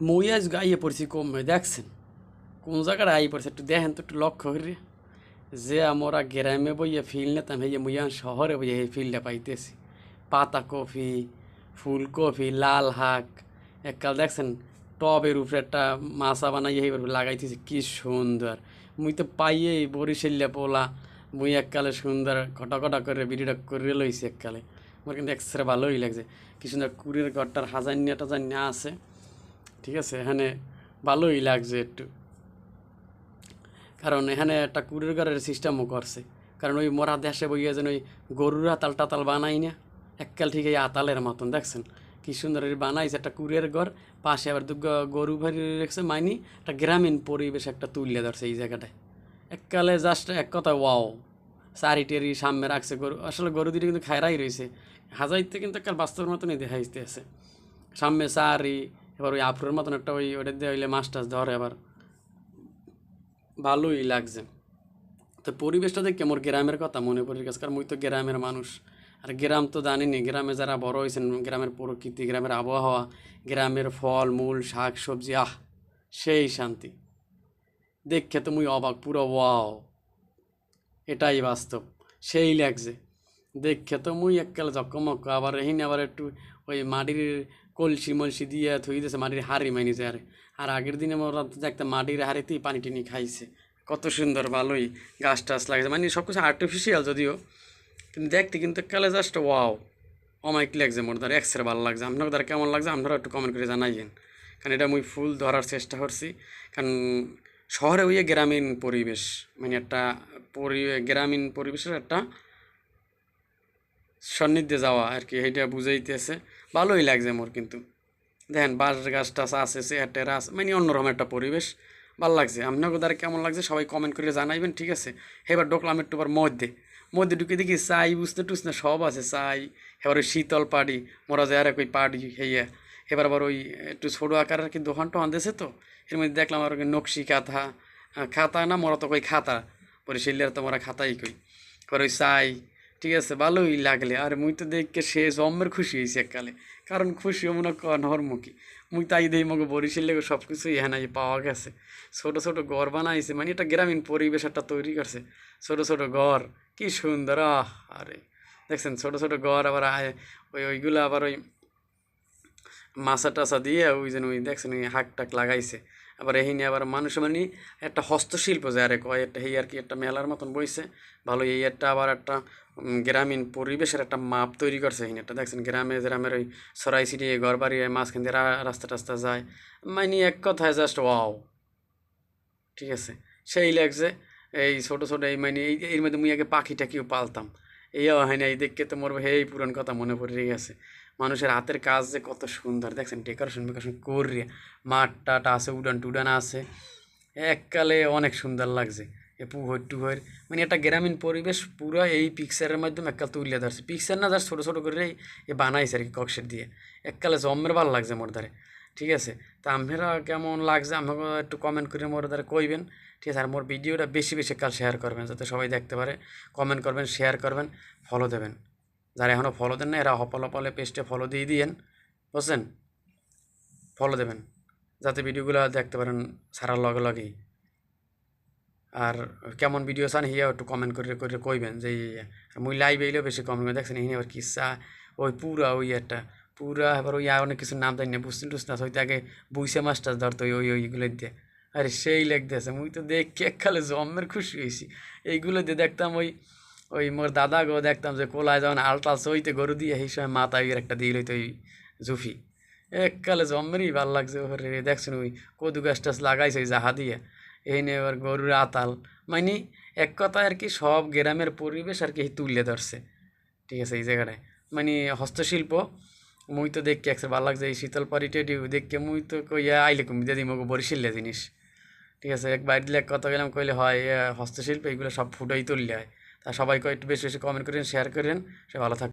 মুই আজ গাইয়ে পড়ছি কমে দেখছেন? কোন জায়গায় আই পড়ছে? একটু দেখেন তো, একটু লক্ষ্য করে। যে আমরা গ্রামে বইয়ে ফিল নিতাম, এই মুইয়া শহরে বইয়ে এই ফিলটা পাইতেছি। পাতা কফি ফুলকপি লাল শাক এককাল দেখছেন, টবের উপরে একটা মাছা বানাই এই লাগাইতেছি, কি সুন্দর। মুই তো পাইয়ে বরিশাল্লা পোলা, মুই এককালে সুন্দর কটা করে বিড়িটা করে লইছি এককালে। আমার কিন্তু এক্সরে ভালোই লাগছে। কি সুন্দর কুড়ির ঘরটার হাজান্যা টাজান্যা আছে। ঠিক আছে, এখানে ভালোই লাগছে একটু। কারণ এখানে একটা কুড়ির ঘরের সিস্টেমও করছে। কারণ ওই মরা দেশে বইয়া যেন ওই গরুর আতাল টাতাল বানাই না, এককাল ঠিক এই আতালের মতন, দেখছেন? কি সুন্দর বানাইছে একটা কুড়ের ঘর, পাশে আবার দু গরু ভারি রেখেছে, মাইনি একটা গ্রামীণ পরিবেশ একটা তুলে ধরছে এই জায়গাটায়। এককালে জাস্ট এক কথা ওয়াও সারি টেরি সামনে রাখছে গরু, আসলে গরু দুটি কিন্তু খায়রাই রয়েছে। হাজাইতে কিন্তু একটা বাস্তবের মতনই দেখাইতে আছে সামনে চারি এবার ওই আফরোর মতন একটা ওই ওটা দিয়ে হইলে মাছ টাছ ধরে আবার। ভালোই লাগছে। তো পরিবেশটা দেখে আমার গ্রামের কথা মনে পড়ে গেছে, কারণ মুই তো গ্রামের মানুষ। আর গ্রাম তো জানিনি, গ্রামে যারা বড় হয়েছেন গ্রামের প্রকৃতি, গ্রামের আবহাওয়া, গ্রামের ফল, মূল, শাক, সবজি, আহ, সেই শান্তি। দেখে তো মুই অবাক, পুরো ওয়াও এটাই বাস্তব, সেই লাগছে। দেখে তো মুই এককাল জকমক আবার এহিন আবার একটু ওই মাটির কলসি মলসি দিয়ে থুই দিয়েছে মাটির হাড়ি মাইনি যে আরে আর আগের দিনে মোরা দেখতে মাটির হাড়িতেই পানি টানি খাইছে। কত সুন্দর ভালোই গাছ টাছ লাগছে মানে সব কিছু আর্টিফিশিয়াল যদিও, কিন্তু দেখতে কিন্তু এককালে জাস্ট ওয়াও অমাইক লাগছে মোর দ্বারা এক্সরে ভালো লাগছে। আপনার দ্বারা কেমন লাগছে? আপনারা একটু কমেন্ট করে জানাইয়েন। কারণ এটা মুই ফুল ধরার চেষ্টা করছি। কারণ শহরে ওই গ্রামীণ পরিবেশ মানে একটা পরি, গ্রামীণ পরিবেশের একটা সান্নিধ্যে যাওয়া আর কি এইটা বুঝাইতেছে। ভালোই লাগছে মোর কিন্তু। দেখেন, বাঁশ গাছ টাছ আছে টেরা আছে মানে অন্যরকম একটা পরিবেশ। ভালো লাগছে। আপনাকে দ্বারা কেমন লাগছে সবাই কমেন্ট করে জানাইবেন, ঠিক আছে? এবার ঢুকলাম একটু আবার মধ্যে। মধ্যে ঢুকে দেখি চাই, বুঝতে টুস না, সব আছে চাই। এবার ওই শীতল পাড়ি, মোরা যায় আর ওই পাড়ি হেয়া এবার আবার ওই একটু ছোটো আকারের কি দোকান টোকান দিয়েছে তো, এর মধ্যে দেখলাম আর ওই নকশি কাঁথা। খাতা না, মোরা তো কই খাতা, পরে শিল্লের তো মোরা খাতাই কই। এবার ওই চাই ঠিক আছে, ভালোই লাগলে। আর মুই তো দেখকে সে জম্মের খুশি হয়েছি এককালে। কারণ খুশি মনে কর হরমুখী মুই তাই দেই মগে বরিশাল লেগে সব কিছু এখানে পাওয়া গেছে। ছোট ছোট ঘর বানাইছে মানে এটা গ্রামীণ পরিবেশ একটা তৈরি করছে। ছোট ছোট ঘর, কি সুন্দর, আহ, আরে। দেখছেন, ছোট ছোট ঘর আবার ওই ওইগুলো আবার ওই মাছা টাছা দিয়ে ওই যেন ওই, দেখছেন, ওই হাক টাক লাগাইছে। আবার এই নিয়ে আবার মানুষ মানে একটা হস্তশিল্প যে আরে কয় একটা, এই আর কি একটা মেলার মতন বইছে। ভালো এই একটা আবার একটা গ্রামীণ পরিবেশের একটা মাপ তৈরি করছে এখানে একটা দেখছেন গ্রামে গ্রামের ওই সরাই সিটি ঘর বাড়ি মাঝখান দিয়ে রাস্তা টাস্তা যায়। মানে এক কথায় জাস্ট ওয়াও ঠিক আছে? সেই লাগছে, এই ছোট ছোট এই মানে এই এর মধ্যে মুই আগে পাখি টাকিও পালতাম। এই হয় না এই দেখকে তো মোর হেই পুরন কথা মনে পড়ে গেছে। মানুষের হাতের কাজ যে কত সুন্দর। দেখছেন ডেকোরেশন মেকোরেশন করিয়ে মাঠ টাট আছে, উডান টুডান আছে। এককালে অনেক সুন্দর লাগছে। এ পুহর টুহর। মানে একটা গ্রামীণ পরিবেশ পুরো এই পিকচারের মাধ্যমে এককাল তুলে ধরছে। পিকচার না যার ছোটো ছোটো করে এ বানাইছে আর কি কক্সের দিয়ে। এককালে জম্মের ভালো লাগছে মোর ধারে ঠিক আছে? তা আপনারা কেমন লাগছে আমাকে একটু কমেন্ট করে মোর ধারে কইবেন। ঠিক আছে? আর মোর ভিডিওটা বেশি বেশি কাল শেয়ার করবেন, যাতে সবাই দেখতে পারে। কমেন্ট করবেন শেয়ার করবেন ফলো দেবেন। যারা এখনও ফলো দেন না এরা হপল হপলে পেস্টে ফলো দিয়ে দিয়েন, বুঝছেন? ফলো দেবেন, যাতে ভিডিওগুলো দেখতে পারেন সারার লগে লগেই। আর কেমন ভিডিও চান হিয়া একটু কমেন্ট করে করে কইবেন যে। মুই লাইভ এলেও বেশি কমেন্ট করে দেখছেন, এখানে আবার কিসা, ওই পুরা ওই একটা, পুরা এবার ওই অনেক কিছু নাম জানি না বুঝতেন টুসতে না হয়তো আগে বুইসে মাছটা ধরতো ওই ওই, ওইগুলো দিয়ে। আরে সেই লাগতেছে মুই তো দেখ খালে জম্মের খুশি হয়েছি এইগুলো দিয়ে দেখতাম ওই ওই মোর দাদা গো দেখতাম যে কোলায় যখন আলটাল সইতে গরু দিয়ে সেই সময় মাথা ওই একটা দিয়ে লইতো ওই জুফি। এককালে জম্মেরই ভালো লাগছে, ওরে দেখছেন ওই কদু গাছ টাছ লাগাইছে ওই জাহা দিয়ে। এই নিয়ে এবার গরুর আতাল। মানে এক কথায় আর কি সব গ্রামের পরিবেশ আর কি তুলে ধরছে। ঠিক আছে, এই জায়গাটায়। মানে হস্তশিল্প, মুই তো দেখকে একসাথে ভালো লাগছে, এই শীতল পাড়ি টেডি দেখকে মুই তো কইয়া আইলে কমি দিদি মগো বরিশিল্লে জিনিস। ঠিক আছে, এক বাইর কথা গেলাম কইলে হয় হস্তশিল্প, এইগুলো সব ফুটোই তুললে হয়। তা সবাইকে একটু বেশি বেশি কমেন্ট করেন শেয়ার করেন। সে ভালো থাক